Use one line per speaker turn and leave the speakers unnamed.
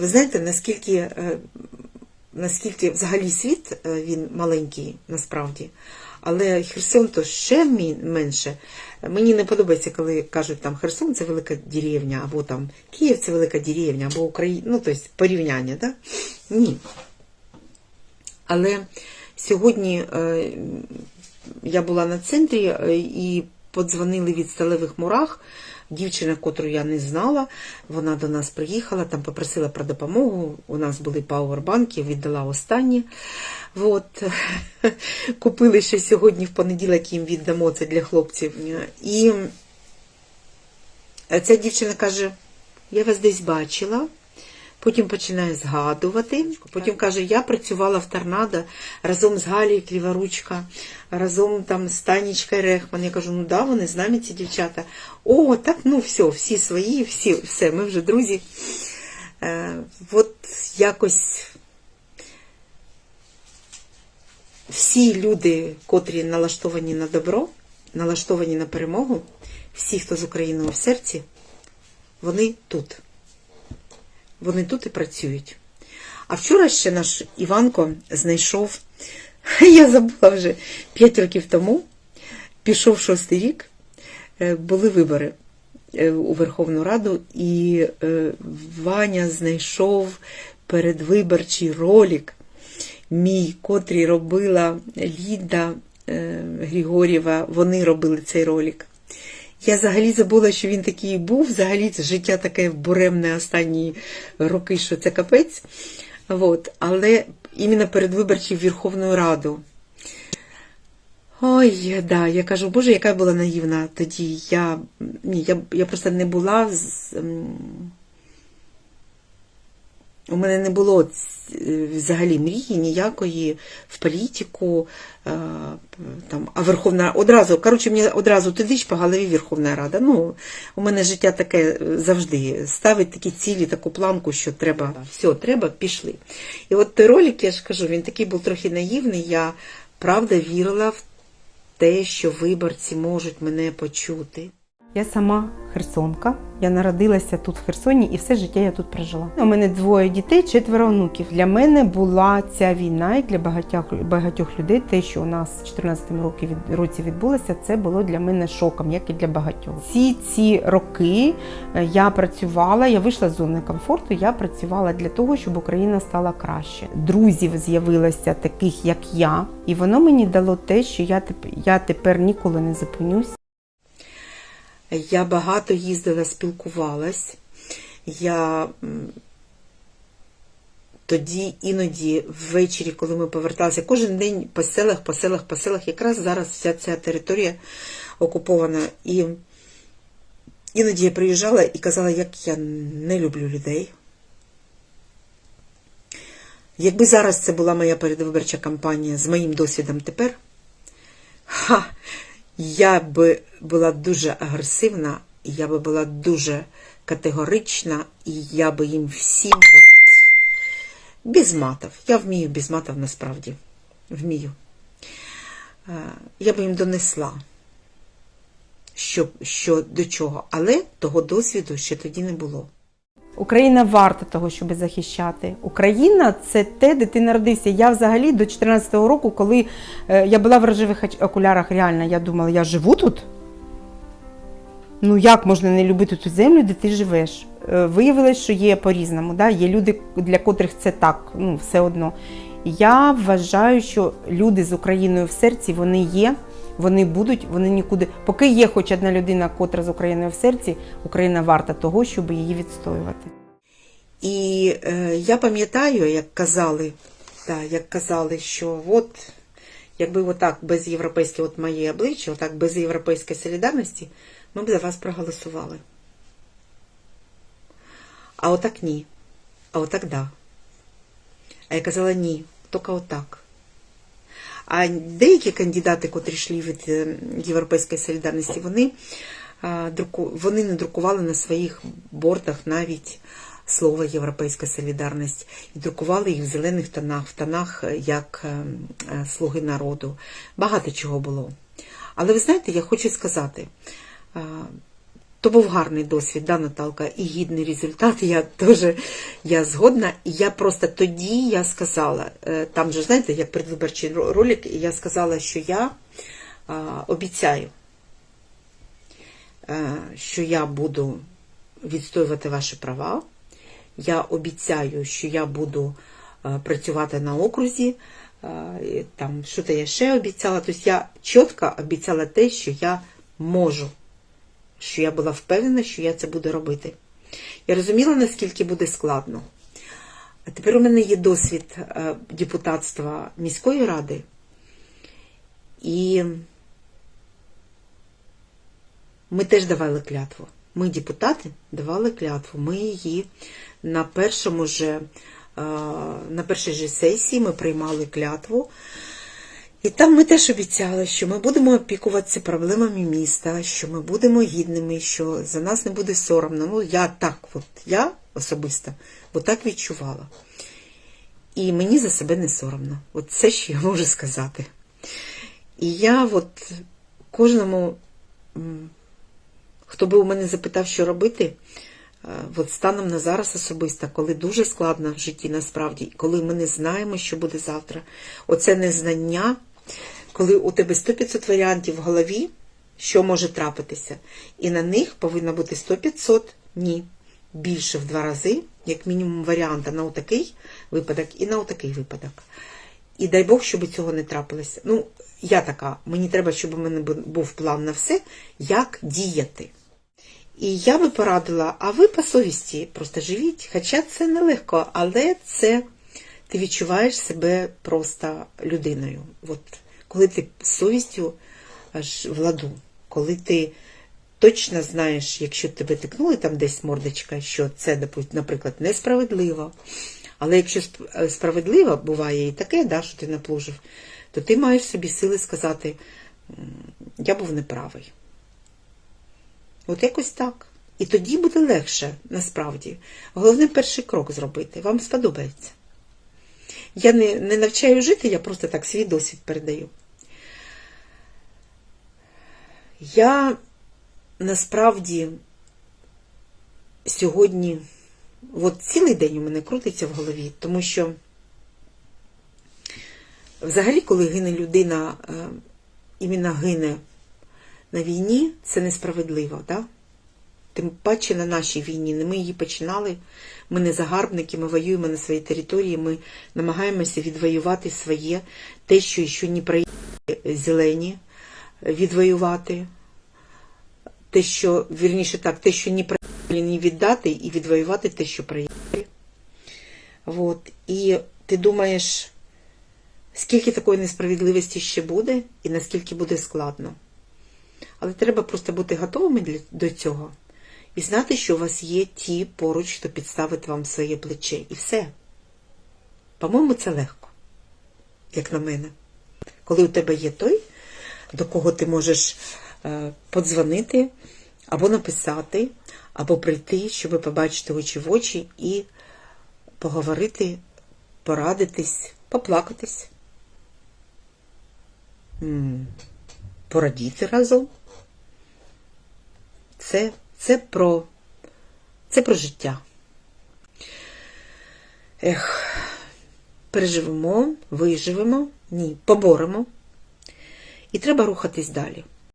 ви знаєте, наскільки, е, наскільки взагалі світ е, він маленький насправді, але Херсон то ще менше. Мені не подобається, коли кажуть, там Херсон це велика деревня, або там Київ це велика деревня, або Україна, ну тобто порівняння, да? Ні. Але сьогодні е, я була на центрі і подзвонили від сталевих мурах. Дівчина, котру я не знала, вона до нас приїхала, там попросила про допомогу. У нас були пауербанки, віддала останні. От. Купили ще сьогодні в понеділок їм віддамо це для хлопців. І ця дівчина каже: я вас десь бачила. Потім починає згадувати. Потім каже: Я працювала в торнадо разом з Галією Кліворучка, разом там з Танечкою Рехман. Я кажу, ну да, вони з нами ці дівчата. О, так, ну все, всі свої, всі, все, ми вже друзі. Е, от якось всі люди, котрі налаштовані на добро, налаштовані на перемогу, всі, хто з Україною в серці, вони тут. Вони тут і працюють. А вчора ще наш Іванко знайшов, я забула вже 5 років тому, пішов шостий рік, е, були вибори е, у Верховну Раду, і е, Ваня знайшов передвиборчий ролик, мій, котрий робила Ліда Григорєва, вони робили цей ролик. Я взагалі забула, що він такий був. Взагалі це життя таке буремне останні роки, що це капець. От. Але іменно передвиборчий в Верховну Раду. Ой, да, я кажу, боже, яка я була наївна тоді. Я, ні, я, я просто не була з. У мене не було е, взагалі мрії ніякої в політику, е, там, а Верховна одразу, коротше, мені одразу туди ж по голові Верховна Рада. Ну, у мене життя таке завжди ставить такі цілі, таку планку, що треба, все, треба, пішли. І от той ролик, я ж кажу, він такий був трохи наївний. Я правда вірила в те, що виборці можуть мене почути.
Я сама херсонка. Я народилася тут в Херсоні і все життя я тут прожила. У мене двоє дітей, четверо онуків. Для мене була ця війна, і для багатьох багатьох людей, те, що у нас в 14 році від році відбулося, це було для мене шоком, як і для багатьох. Всі ці роки е, я працювала, я вийшла з зони комфорту. Я працювала для того, щоб Україна стала краще. Друзів з'явилося таких, як я, і воно мені дало те, що я теп- я тепер ніколи не зупинюсь.
Я багато їздила, спілкувалась. Я тоді іноді ввечері, коли ми поверталися, кожен день по селах, по селах, по селах, якраз зараз вся ця територія окупована. І іноді я приїжджала і казала, як я не люблю людей. Якби зараз це була моя передвиборча кампанія з моїм досвідом тепер, я би була дуже агресивна, я би була дуже категорична, і я би їм всім от, без матів. Я вмію без матів насправді. Вмію. Е, Я би їм донесла, що, що до чого. Але того досвіду ще тоді не було.
Україна варта того, щоб захищати. Україна це те, де ти народився. Я взагалі до 14-го року, коли е, я була в рожевих окулярах, реально, я думала, я живу тут. Ну як можна не любити ту землю, де ти живеш? Е, Виявилось, що є по-різному. Да? Є люди, для котрих це так, ну все одно. Я вважаю, що люди з Україною в серці вони є, вони будуть, вони нікуди. Поки є хоч одна людина, котра з Україною в серці, Україна варта того, щоб її відстоювати.
І е, я пам'ятаю, як казали, да, як казали, що от, якби отак без європейського, от моє обличчя, отак без європейської солідарності, ми б за вас проголосували. А отак ні. А отак да. А я казала ні, тільки отак. А деякі кандидати, котрі йшли від е, Європейської солідарності, вони, вони не друкували на своїх бортах навіть слово Європейська солідарність і друкували їх в зелених тонах, в тонах е, як е, слуги народу. Багато чого було. Але ви знаєте, я хочу сказати, то був гарний досвід, да, Наталка, і гідний результат. Я теж я згодна. І я просто тоді я сказала, е, там же, знаєте, як предвиборчий ролик, і я сказала, що я а, обіцяю, е, що я буду відстоювати ваші права. Я обіцяю, що я буду е, працювати на окрузі. і Там що-то я ще обіцяла. Тобто я чітко обіцяла те, що я можу, що я була впевнена, що я це буду робити. Я розуміла, наскільки буде складно. А тепер у мене є досвід е, депутатства міської ради, і ми теж давали клятву. Ми, депутати, давали клятву. Ми її на першому же, е, на першій же сесії ми приймали клятву. І там ми теж обіцяли, що ми будемо опікуватися проблемами міста, що ми будемо гідними, що за нас не буде соромно. Ну, я так, от я особисто, бо так відчувала. І мені за себе не соромно. От це, що я можу сказати. І я от кожному, хто би у мене запитав, що робити, е, от станом на зараз особисто, коли дуже складно в житті насправді, коли ми не знаємо, що буде завтра, оце незнання, коли у тебе 100-500 варіантів в голові, що може трапитися, і на них повинно бути 100-500, ні, більше в два рази, як мінімум варіанта на отакий випадок і на отакий випадок. І дай Бог, щоб цього не трапилося. Ну, я така, мені треба, щоб у мене був план на все, як діяти. І я би порадила, а ви по совісті просто живіть. Хоча це нелегко, але це ти відчуваєш себе просто людиною. От коли ти з совістю аж в ладу, коли ти точно знаєш, якщо тебе тикнули там десь мордочка, що це, наприклад, несправедливо. Але якщо е, справедливо буває і таке, да, що ти наплужив, то ти маєш собі сили сказати, я був неправий. От якось так. І тоді буде легше, насправді. Головне перший крок зробити. Вам сподобається. Я не, не навчаю жити, я просто так свій досвід передаю. Я насправді сьогодні, от цілий день у мене крутиться в голові, тому що взагалі, коли гине людина, е, іменно гине на війні, це несправедливо, да? Тим паче на нашій війні. Не ми її починали, ми не загарбники, ми воюємо на своїй території, ми намагаємося відвоювати своє, те, що ще не проїхали зелені, відвоювати, те, що, вірніше так, те, що не проїхали, не віддати, і відвоювати те, що проїхали. Вот. І ти думаєш, скільки такої несправедливості ще буде, і наскільки буде складно. Але треба просто бути готовими до цього і знати, що у вас є ті поруч, хто підставить вам своє плече. І все. По-моєму, це легко, як на мене. Коли у тебе є той, до кого ти можеш е, подзвонити, або написати, або прийти, щоб побачити очі в очі і поговорити, порадитись, поплакатись, порадіти разом. Це, це, про, це про життя. Ех, переживемо, виживемо, ні, поборемо. І треба рухатись далі.